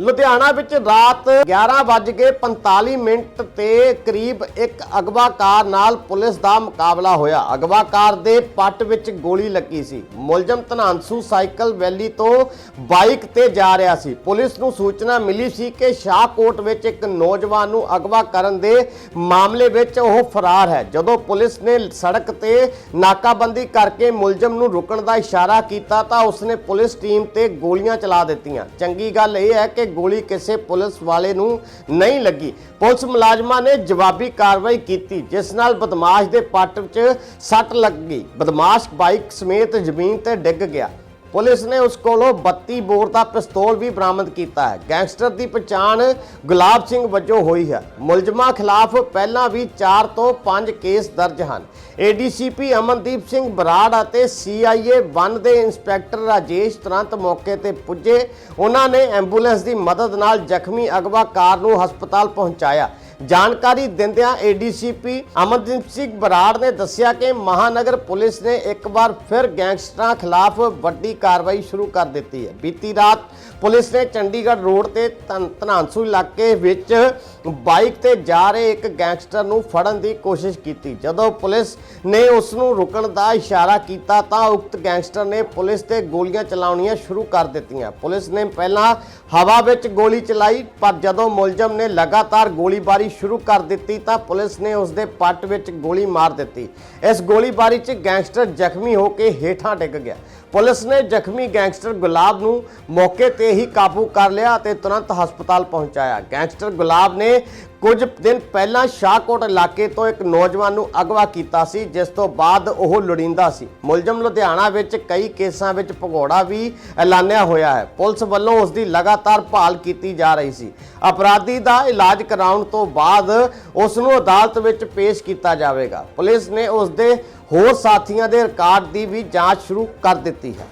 ਲੁਧਿਆਣਾ ਵਿੱਚ ਰਾਤ 11:45 ਮਿੰਟ ਤੇ ਕਰੀਬ ਇੱਕ ਅਗਵਾ ਕਾਰ ਨਾਲ ਪੁਲਿਸ ਦਾ ਮੁਕਾਬਲਾ ਹੋਇਆ। ਅਗਵਾ ਕਾਰ ਦੇ ਪੱਟ ਵਿੱਚ ਗੋਲੀ ਲੱਗੀ ਸੀ। ਮੁਲਜ਼ਮ ਧਨਾਂਸੂ ਸਾਈਕਲ ਵੈਲੀ ਤੋਂ ਬਾਈਕ ਤੇ ਜਾ ਰਿਹਾ ਸੀ। ਪੁਲਿਸ ਨੂੰ ਸੂਚਨਾ ਮਿਲੀ ਸੀ ਕਿ ਸ਼ਾਹਕੋਟ ਵਿੱਚ ਇੱਕ ਨੌਜਵਾਨ ਨੂੰ ਅਗਵਾ ਕਰਨ ਦੇ ਮਾਮਲੇ ਵਿੱਚ ਉਹ ਫਰਾਰ ਹੈ। ਜਦੋਂ ਪੁਲਿਸ ਨੇ ਸੜਕ ਤੇ ਨਾਕਾਬੰਦੀ ਕਰਕੇ ਮੁਲਜ਼ਮ ਨੂੰ ਰੁਕਣ ਦਾ ਇਸ਼ਾਰਾ ਕੀਤਾ ਤਾਂ ਉਸਨੇ ਪੁਲਿਸ ਟੀਮ ਤੇ ਗੋਲੀਆਂ ਚਲਾ ਦਿੱਤੀਆਂ। ਚੰਗੀ ਗੱਲ ਇਹ ਹੈ ਕਿ ਗੋਲੀ ਕਿਸੇ ਪੁਲਿਸ ਵਾਲੇ ਨੂੰ ਨਹੀਂ ਲੱਗੀ। ਪੁਲਿਸ ਮੁਲਾਜ਼ਮਾਂ ਨੇ ਜਵਾਬੀ ਕਾਰਵਾਈ ਕੀਤੀ, ਜਿਸ ਨਾਲ ਬਦਮਾਸ਼ ਦੇ ਪੱਟ ਚ ਸੱਟ ਲੱਗ ਗਈ। ਬਦਮਾਸ਼ ਬਾਈਕ ਸਮੇਤ ਜ਼ਮੀਨ ਤੇ ਡਿੱਗ ਗਿਆ। ਪੁਲਿਸ ਨੇ ਉਸ ਕੋਲੋਂ 32 ਬੋਰ ਦਾ ਪਿਸਤੌਲ ਵੀ ਬਰਾਮਦ ਕੀਤਾ ਹੈ। ਗੈਂਗਸਟਰ ਦੀ ਪਛਾਣ ਗੁਲਾਬ ਸਿੰਘ ਵਜੋਂ ਹੋਈ ਹੈ। ਮੁਲਜ਼ਮਾਂ ਖਿਲਾਫ ਪਹਿਲਾਂ ਵੀ 4 ਤੋਂ 5 ਕੇਸ ਦਰਜ ਹਨ। ਏਡੀਸੀਪੀ ਅਮਨਦੀਪ ਸਿੰਘ ਬਰਾੜ ਅਤੇ ਸੀਆਈਏ 1 ਦੇ ਇੰਸਪੈਕਟਰ ਰਾਜੇਸ਼ ਤੁਰੰਤ ਮੌਕੇ ਤੇ ਪੁੱਜੇ। ਉਹਨਾਂ ਨੇ ਐਂਬੂਲੈਂਸ ਦੀ ਮਦਦ ਨਾਲ ਜ਼ਖਮੀ ਅਗਵਾ ਕਾਰ ਨੂੰ ਹਸਪਤਾਲ ਪਹੁੰਚਾਇਆ। ਜਾਣਕਾਰੀ ਦਿੰਦਿਆਂ ਏਡੀਸੀਪੀ ਅਮਨਦੀਪ ਸਿੰਘ ਬਰਾੜ ਨੇ ਦੱਸਿਆ ਕਿ ਮਹਾਨਗਰ ਪੁਲਿਸ ਨੇ ਇੱਕ ਵਾਰ ਫਿਰ ਗੈਂਗਸਟਰਾਂ ਖਿਲਾਫ ਵੱਡੀ ਕਾਰਵਾਈ ਸ਼ੁਰੂ ਕਰ ਦਿੱਤੀ ਹੈ। ਬੀਤੀ ਰਾਤ ਪੁਲਿਸ ਨੇ ਚੰਡੀਗੜ੍ਹ ਰੋਡ ਤੇ ਧਨ- ਧਨਾਂਸੂ ਇਲਾਕੇ ਵਿੱਚ ਬਾਈਕ ਤੇ ਜਾ ਰਹੇ ਇੱਕ ਗੈਂਗਸਟਰ ਨੂੰ ਫੜਨ ਦੀ ਕੋਸ਼ਿਸ਼ ਕੀਤੀ। ਜਦੋਂ ਪੁਲਿਸ ਨੇ ਉਸ ਨੂੰ ਰੁਕਣ ਦਾ ਇਸ਼ਾਰਾ ਕੀਤਾ ਤਾਂ ਉਕਤ ਗੈਂਗਸਟਰ ਨੇ ਪੁਲਿਸ ਤੇ ਗੋਲੀਆਂ ਚਲਾਉਣੀਆਂ ਸ਼ੁਰੂ ਕਰ ਦਿੱਤੀਆਂ। ਪੁਲਿਸ ਨੇ ਪਹਿਲਾਂ ਹਵਾ ਵਿੱਚ ਗੋਲੀ ਚਲਾਈ, ਪਰ ਜਦੋਂ ਮੁਲਜ਼ਮ ਨੇ ਲਗਾਤਾਰ ਗੋਲੀਬਾਰੀ ਸ਼ੁਰੂ ਕਰ ਦਿੱਤੀ ਤਾਂ ਪੁਲਿਸ ਨੇ ਉਸ ਦੇ ਪੱਟ ਵਿੱਚ ਗੋਲੀ ਮਾਰ ਦਿੱਤੀ। ਇਸ ਗੋਲੀਬਾਰੀ 'ਚ ਗੈਂਗਸਟਰ ਜ਼ਖਮੀ ਹੋ ਕੇ ਹੇਠਾਂ ਡਿੱਗ ਗਿਆ। ਪੁਲਿਸ ਨੇ ਜ਼ਖਮੀ ਗੈਂਗਸਟਰ ਗੁਲਾਬ ਨੂੰ ਮੌਕੇ 'ਤੇ ਤੇ ਹੀ ਕਾਬੂ ਕਰ ਲਿਆ ਅਤੇ ਤੁਰੰਤ ਹਸਪਤਾਲ ਪਹੁੰਚਾਇਆ। ਗੈਂਗਸਟਰ ਗੁਲਾਬ ਨੇ ਕੁਝ ਦਿਨ ਪਹਿਲਾਂ ਸ਼ਾਹਕੋਟ ਇਲਾਕੇ ਤੋਂ ਇੱਕ ਨੌਜਵਾਨ ਨੂੰ ਅਗਵਾ ਕੀਤਾ ਸੀ, ਜਿਸ ਤੋਂ ਬਾਅਦ ਉਹ ਲੋੜੀਂਦਾ ਸੀ। ਮੁਲਜ਼ਮ ਲੁਧਿਆਣਾ ਵਿੱਚ ਕਈ ਕੇਸਾਂ ਵਿੱਚ ਭਗੌੜਾ ਵੀ ਐਲਾਨਿਆ ਹੋਇਆ ਹੈ। ਪੁਲਿਸ ਵੱਲੋਂ ਉਸ ਦੀ ਲਗਾਤਾਰ ਭਾਲ ਕੀਤੀ ਜਾ ਰਹੀ ਸੀ। ਅਪਰਾਧੀ ਦਾ ਇਲਾਜ ਕਰਾਉਣ ਤੋਂ ਬਾਅਦ ਉਸ ਨੂੰ ਅਦਾਲਤ ਵਿੱਚ ਪੇਸ਼ ਕੀਤਾ ਜਾਵੇਗਾ। ਪੁਲਿਸ ਨੇ ਉਸ ਦੇ ਹੋਰ ਸਾਥੀਆਂ ਦੇ ਰਿਕਾਰਡ ਦੀ ਵੀ ਜਾਂਚ ਸ਼ੁਰੂ ਕਰ ਦਿੱਤੀ ਹੈ।